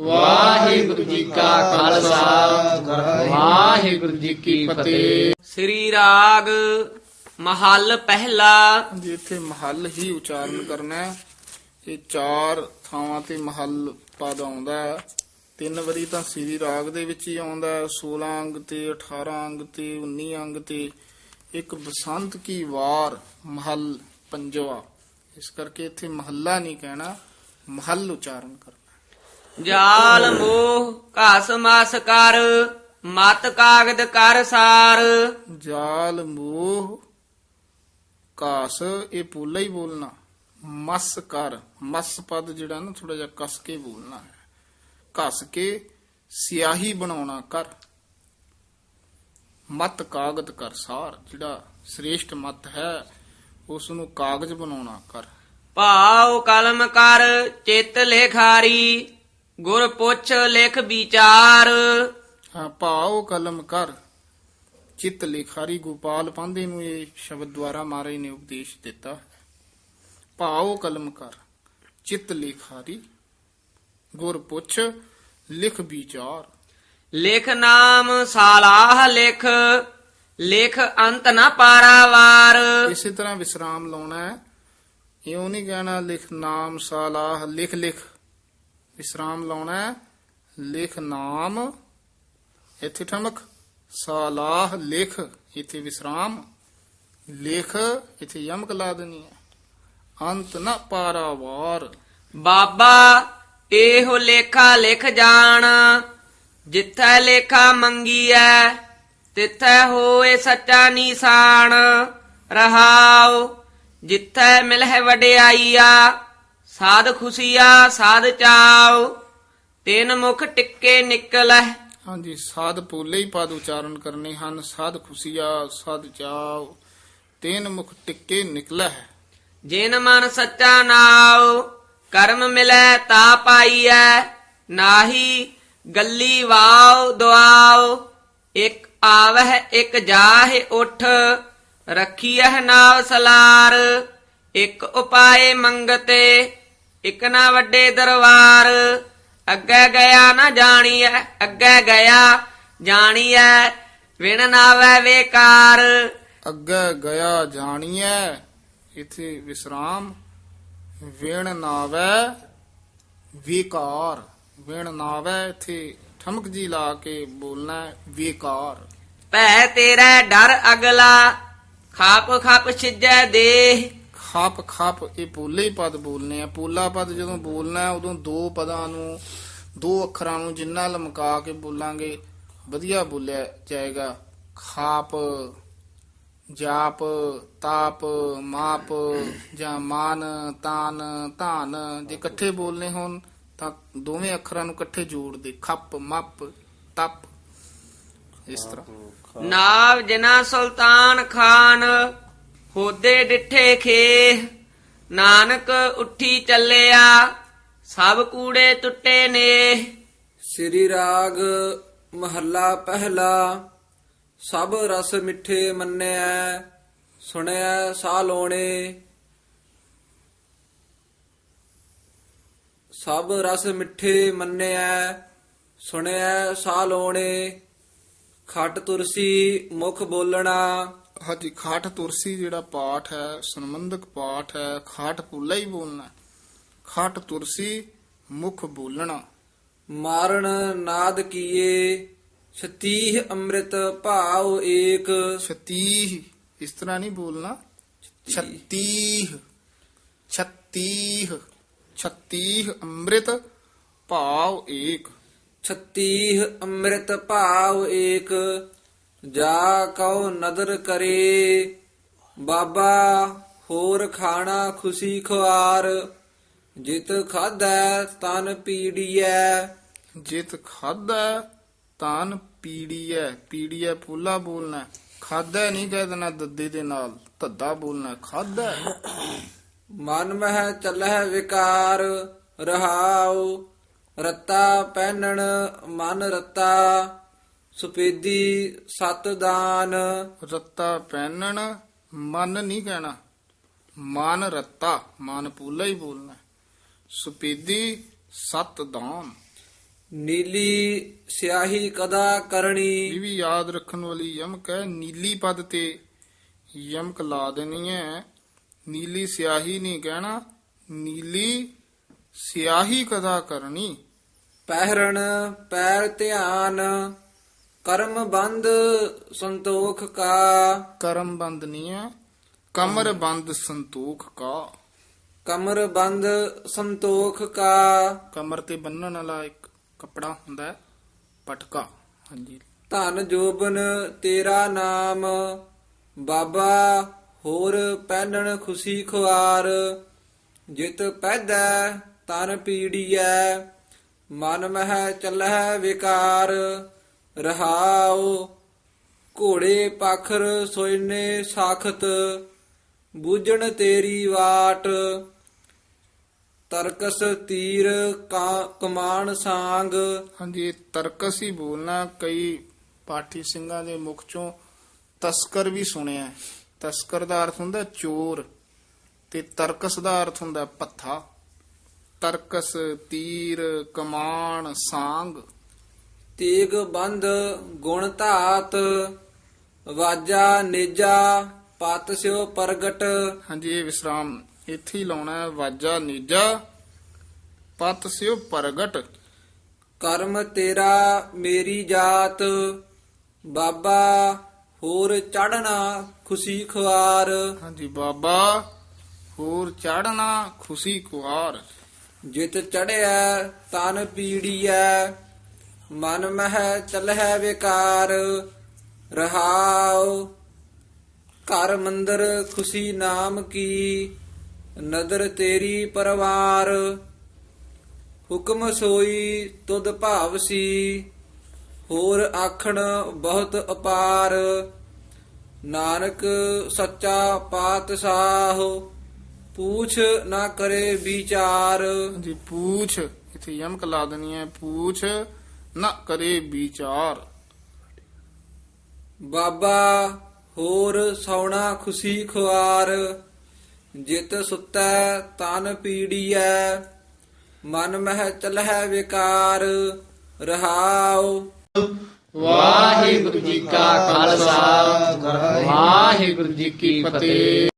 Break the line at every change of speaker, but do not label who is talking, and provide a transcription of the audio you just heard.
ਵਾਹਿਗੁਰੂ ਜੀ ਕਾ ਖਾਲਸਾ। ਵਾਹਿਗੁਰੂ ਜੀ ਕੀ ਫਤਿਹ।
ਸ੍ਰੀ ਰਾਗ ਮਹੱਲ ਪਹਿਲਾ।
ਜੀ ਇੱਥੇ ਮਹੱਲ ਹੀ ਉਚਾਰਨ ਕਰਨਾ ਹੈ। ਇਹ ਚਾਰ ਥਾਵਾਂ ਤੇ ਮਹੱਲ ਪਦ ਆਉਂਦਾ ਹੈ। ਤਿੰਨ ਵਾਰੀ ਤਾਂ ਸ੍ਰੀ ਰਾਗ ਦੇ ਵਿੱਚ ਹੀ ਆਉਂਦਾ ਹੈ। 16 ਅੰਗ ਤੇ 18 ਅੰਗ ਤੇ 19 ਅੰਗ ਤੇ। ਇੱਕ ਬਸੰਤ ਕੀ ਵਾਰ ਮਹੱਲ ਪੰਜਵਾ। ਇਸ ਕਰਕੇ ਇੱਥੇ ਮਹੱਲਾ ਨਹੀਂ ਕਹਿਣਾ ਮਹੱਲ ਉਚਾਰਨ ਕਰਨਾ।
ਜਾਲ ਮੋਹ ਘਾਸ ਮਾਸ ਕਰ ਮਤ ਕਾਗਦ ਕਰ ਸਾਰ।
ਜਾਲ ਮੋਹ ਕਾਸ ਇਹ ਪੂਲਾ ਹੀ ਬੋਲਣਾ। ਮਸ ਕਰ ਮਸ ਪਦ ਜਿਹੜਾ ਨਾ ਥੋੜਾ ਜਿਹਾ ਕਸ ਕੇ ਬੋਲਣਾ ਹੈ। ਕਸ ਕੇ ਸਿਆਹੀ ਬਣਾਉਣਾ ਕਰ। ਮਤ ਕਾਗਦ ਕਰ ਸਾਰ ਜਿਹੜਾ ਸ੍ਰੇਸ਼ਟ ਮਤ ਹੈ ਉਸ ਨੂੰ ਕਾਗਜ਼ ਬਣਾਉਣਾ ਕਰ।
ਭਾਉ ਕਲਮ ਕਰ ਚਿੱਤ ਲੇਖਾਰੀ ਗੁਰ ਪੁੱਛ ਲਿਖ ਵਿਚਾਰ।
ਹਾਂ ਭਾਉ ਕਲਮ ਕਰ। ਚਿੱਤ ਲਿਖਾਰੀ ਗੋਪਾਲ ਪਾਂਦੇ ਨੂੰ ਇਹ ਸ਼ਬਦ ਦੁਆਰਾ ਮਹਾਰਾਜ ਨੇ ਉਪਦੇਸ਼ ਦਿੱਤਾ। ਭਾਉ ਕਲਮ ਕਰ। ਚਿੱਤ ਲਿਖਾਰੀ। ਗੁਰ ਪੁੱਛ ਲਿਖ ਵਿਚਾਰ।
ਲਿਖ ਨਾਮ ਸਾਲਾਹ ਲਿਖ। ਲਿਖ ਅੰਤ ਨਾ ਪਾਰਾਵਾਰ।
ਇਸੇ ਤਰ੍ਹਾਂ ਵਿਸਰਾਮ ਲਾਉਣਾ ਹੈ। ਇਉਂ ਨਹੀਂ ਕਹਿਣਾ ਲਿਖ ਨਾਮ ਸਾਲਾਹ ਲਿਖ ਲਿਖ। ਵਿਸਰਾਮ ਲਾਉਣਾ ਹੈ। ਲਿਖ ਨਾਮ, ਇੱਥੇ ਠਮਕ। ਸਾਲਾਹ ਲਿਖ, ਇੱਥੇ ਵਿਸਰਾਮ। ਲਿਖ, ਇੱਥੇ ਯਮਕ ਲਾ ਦੇਣੀ ਹੈ। ਅੰਤ ਨਾ ਪਾਰਾਵਾਰ।
ਬਾਬਾ, ਇਹੋ ਲੇਖਾ ਲਿਖ ਜਾਣ। ਜਿੱਥੈ ਲੇਖਾ ਮੰਗੀਐ, ਤਿੱਥੈ ਹੋਏ ਸੱਚਾ ਨਿਸ਼ਾਨ। ਰਹਾਉ, ਜਿੱਥੈ ਮਿਲਹਿ ਵਡਿਆਈਆ। ਸਾਧ ਖੁਸ਼ੀਆ ਸਾਧ ਚਾਉ ਤਿਨ ਮੁਖ ਟਿੱਕੇ ਨਿਕਲੈ
ਹਾਂਜੀ ਸਾਧ ਪੋਲੇ ਹੀ ਪਦ ਉਚਾਰਨ ਕਰਨੇ ਹਨ ਸਾਧ ਖੁਸ਼ੀਆ ਸਾਧ ਚਾਉ ਤੇਨ ਮੁਖ ਟਿੱਕੇ ਨਿਕਲਾ
ਜਿਨ ਮਨ ਸੱਚਾ ਨਾਉ ਕਰਮ ਮਿਲੈ ਤਾ ਪਾਈਐ ਨਾਹੀ ਗੱਲੀ ਵਾਉ ਦੁਆਉ ਇਕ ਆਵਹਿ ਇਕ ਜਾਹਿ ਉਠ ਰੱਖੀਐ ਨਾਵ ਸਲਾਰ ਇਕ ਉਪਾਏ ਮੰਗਤੇ। ਇਕ ਨਾ ਵੱਡੇ ਦਰਬਾਰ। ਅੱਗੇ ਗਿਆ ਨਾ ਜਾਣੀਐ ਅੱਗੇ ਗਿਆ ਜਾਣੀਐ ਵਿਣ ਨਾਵੈ ਵੇਕਾਰ।
ਅੱਗੇ ਗਿਆ ਜਾਣੀਐ ਇਥੇ ਵਿਸਰਾਮ ਵਿਣ ਨਾਵੈ ਵਿਕਾਰ। ਵਿਣ ਨਾਵੈ ਇਥੇ ਠਮਕ ਜੀ ਲਾ ਕੇ ਬੋਲਣਾ ਵਿਕਾਰ।
ਭੈ ਤੇਰਾ ਡਰ ਅਗਲਾ ਖਾਪ ਖਾਪ ਛਿਜੈ ਦੇਹ।
ਖਾਪ ਖਾਪ ਇਹ ਪੋਲੇ ਹੀ ਪਦ ਬੋਲਨੇ ਆ। ਪੋਲਾ ਪਦ ਜਦੋਂ ਬੋਲਣਾ ਹੈ, ਉਦੋਂ ਦੋ ਪਦਾਂ ਨੂੰ ਦੋ ਅੱਖਰਾਂ ਨੂੰ ਜਿੰਨਾ ਲਮਕਾ ਕੇ ਬੋਲਾਂਗੇ ਵਧੀਆ ਬੋਲਿਆ ਜਾਏਗਾ। ਖਾਪ ਜਾਪ ਤਾਪ ਮਾਪ ਜਾਂ ਮਾਨ ਤਾਨ ਧਾਨ ਜੇ ਇਕੱਠੇ ਬੋਲਨੇ ਹੋਣ ਤਾਂ ਦੋਵੇਂ ਅੱਖਰਾਂ ਨੂੰ ਇਕੱਠੇ ਜੋੜ ਦੇ ਖੱਪ ਮੱਪ ਤਪ। ਇਸ ਤਰ੍ਹਾਂ।
ਨਾਵ ਜਨਾ ਸੁਲਤਾਨ ਖਾਨ ਹੋਦੇ ਡਿਠੇ ਖੇ ਨਾਨਕ ਉੱਠੀ ਚੱਲਿਆ, ਸਭ ਕੂੜੇ ਟੁੱਟੇ ਨੇ
ਸ੍ਰੀ ਰਾਗ ਮਹੱਲਾ ਪਹਿਲਾ, ਸਭ ਰਸ ਮਿੱਠੇ ਮੰਨਿਆ, ਸੁਣਿਆ ਸਾ ਲੋਣੇ ਸਭ ਰਸ ਮਿੱਠੇ ਮੰਨਿਆ, ਸੁਣਿਆ ਸਾ ਲੋਣੇ ਖਟ ਤੁਰਸੀ ਮੁਖ ਬੋਲਣਾ
ਹਾਂਜੀ ਖਾਟ ਤੁਰਸੀ ਜਿਹੜਾ ਪਾਠ ਹੈ ਸੰਬੰਧਕ ਪਾਠ ਹੈ ਖਾਟ ਪੁੱਲਾ ਹੀ ਬੋਲਣਾ ਹੈ। ਖਾਟ ਤੁਰਸੀ ਮੁਖ ਬੋਲਣਾ
ਮਾਰਨ ਨਾਦ ਕੀਏ ਛਤੀਹ ਅੰਮ੍ਰਿਤ ਭਾਉ ਏਕ
ਛਤੀਹ ਇਸ ਤਰ੍ਹਾਂ ਨਹੀਂ ਬੋਲਣਾ ਛਤੀਹ ਛਤੀਹ ਛਤੀਹ ਅੰਮ੍ਰਿਤ ਭਾਵ ਏਕ
ਛਤੀਹ ਅੰਮ੍ਰਿਤ ਭਾਵ ਏਕ ਜਾ ਕਉ ਨਦਰ ਕਰੇ ਬਾਬਾ ਹੋਰ ਖਾਣਾ ਖੁਸ਼ੀ ਖੁਆਰ ਜਿਤ ਖਾਧੈ ਤਨ ਪੀੜੀਐ।
ਜਿਤ ਖਾਦਾ ਤਾਨ ਪੀੜੀਐ ਪੀੜੀਐ ਪੂਲਾ ਬੋਲਣਾ। ਖਾਦਾ ਨਹੀਂ ਕਹਿ ਦੇਣਾ ਦੱਦੇ ਦੇ ਨਾਲ ਧੱਦਾ ਬੋਲਣਾ। ਖਾਦਾ
ਮਨ ਮਹਿ ਚੱਲਹਿ ਵਿਕਾਰ ਰਹਾਉ ਰਤਾ ਪਹਿਨਣ ਮਨ ਰਤਾ। ਸੁਪੇਦੀ ਸਤ ਦਾਨ
ਰੱਤਾ ਪਹਿਨਣ ਮਨ ਨਹੀਂ ਕਹਿਣਾ। ਮਨ ਰੱਤਾ ਮਨ ਪੂਲਾ ਹੀ ਬੋਲਣਾ। ਸੁਪੀਦੀ ਸਤ ਦਾਨ
ਨੀਲੀ ਸਿਆਹੀ ਕਦਾ ਕਰਨੀ
ਇਹ ਵੀ ਯਾਦ ਰੱਖਣ ਵਾਲੀ ਯਮਕ ਹੈ। ਨੀਲੀ ਪਦ ਤੇ ਯਮਕ ਲਾ ਦੇਣੀ ਹੈ। ਨੀਲੀ ਸਿਆਹੀ ਨਹੀਂ ਕਹਿਣਾ। ਨੀਲੀ ਸਿਆਹੀ ਕਦਾ ਕਰਨੀ।
ਪਹਿਰਣ ਪੈਰ ਧਿਆਨ। ਕਰਮ ਬੰਦ ਸੰਤੋਖ ਕਾ।
ਕਰਮ ਬੰਦ ਨਹੀਂ ਹੈ। ਕਮਰ ਬੰਦ ਸੰਤੋਖ ਕਾ।
ਕਮਰ ਬੰਦ ਸੰਤੋਖ ਕਾ।
ਕਮਰ ਤੇ ਬੰਨਣ ਵਾਲਾ ਇੱਕ ਕੱਪੜਾ ਹੁੰਦਾ ਹੈ ਪਟਕਾ। ਹਾਂਜੀ।
ਧਨ ਜੋਬਨ ਤੇਰਾ ਨਾਮ ਬਾਬਾ ਹੋਰ ਪਹਿਨਣ ਖੁਸ਼ੀ ਖੁਆਰ। ਜਿਤ ਪੈਦਾ ਤਨ ਪੀੜੀਐ ਮਨ ਮਹਿ ਚੱਲਹਿ ਵਿਕਾਰ। ਰਹਾਉ, ਘੋੜੇ ਪਖਰ ਸੋਇਨੇ ਸਾਖਤ, ਬੂਝਣ ਤੇਰੀ ਵਾਟ। ਤਰਕਸ ਤੀਰ ਕਮਾਨ ਸਾੰਗ।
ਹਾਂਜੀ ਤਰਕਸ ਹੀ ਬੋਲਣਾ, ਕਈ ਪਾਠੀ ਸਿੰਘਾਂ ਦੇ ਮੁਖ ਚੋਂ ਤਸਕਰ ਵੀ ਸੁਣਿਆ ਹੈ। ਤਸਕਰ ਦਾ ਅਰਥ ਹੁੰਦਾ ਚੋਰ ਤੇ ਤਰਕਸ ਦਾ ਅਰਥ ਹੁੰਦਾ ਪੱਥਾ। ਤਰਕਸ, ਤੀਰ, ਕਮਾਨ, ਸਾੰਗ।
ਤੀਗ ਬੰਦ ਗੁਣ ਧਾਤ ਵਾਜਾ ਨੇਜਾ ਪਤ ਸਿਓ ਪ੍ਰਗਟ।
ਹਾਂਜੀ ਇਹ ਵਿਸਰਾਮ ਇੱਥੇ ਹੀ ਲਾਉਣਾ ਹੈ ਵਾਜਾ ਨੀਜਾ ਪਤ ਸਿਓ ਪ੍ਰਗਟ।
ਕਰਮ ਤੇਰਾ ਮੇਰੀ ਜਾਤ ਬਾਬਾ ਹੋਰ ਚੜਨਾ ਖੁਸ਼ੀ ਖੁਆਰ।
ਹਾਂਜੀ ਬਾਬਾ ਹੋਰ ਚੜਨਾ ਖੁਸ਼ੀ ਕੁਹਾਰ
ਜਿਤ ਚੜਿਆ ਤਨ ਪੀੜੀਐ ਮਨ ਮਹਿ ਚਲਹਿ ਵਿਕਾਰ, ਰਹਾਉ। ਘਰ ਮੰਦਰ ਖੁਸ਼ੀ ਨਾਮ ਕੀ, ਨਦਰ ਤੇਰੀ ਪਰਵਾਰ। ਹੁਕਮ ਸੋਈ ਤੁਧ ਭਾਵਸੀ ਹੋਰ ਆਖਣ ਬਹੁਤ ਅਪਾਰ। ਨਾਨਕ ਸੱਚਾ ਪਾਤਸ਼ਾਹ, ਪੂਛ ਨਾ ਕਰੇ ਵਿਚਾਰ।
ਹਾਂਜੀ, ਪੂਛ, ਇਥੇ ਯਮਕ ਲਾ ਦੇਣੀ ਹੈ, ਪੂਛ ਨਾ ਕਰੇ ਵਿਚਾਰ।
ਬਾਬਾ ਹੋਰ ਸੌਣਾ ਖੁਸ਼ੀ ਖੁਆਰ। ਜਿਤ ਸੁਤੈ ਤਨ ਪੀੜੀਐ। ਮਨ ਮਹਿ ਚਲਹਿ ਵਿਕਾਰ। ਰਹਾਉ।
ਵਾਹਿਗੁਰੂ ਜੀ ਕਾ ਖਾਲਸਾ। ਵਾਹਿਗੁਰੂ ਜੀ ਕੀ ਫਤਿਹ।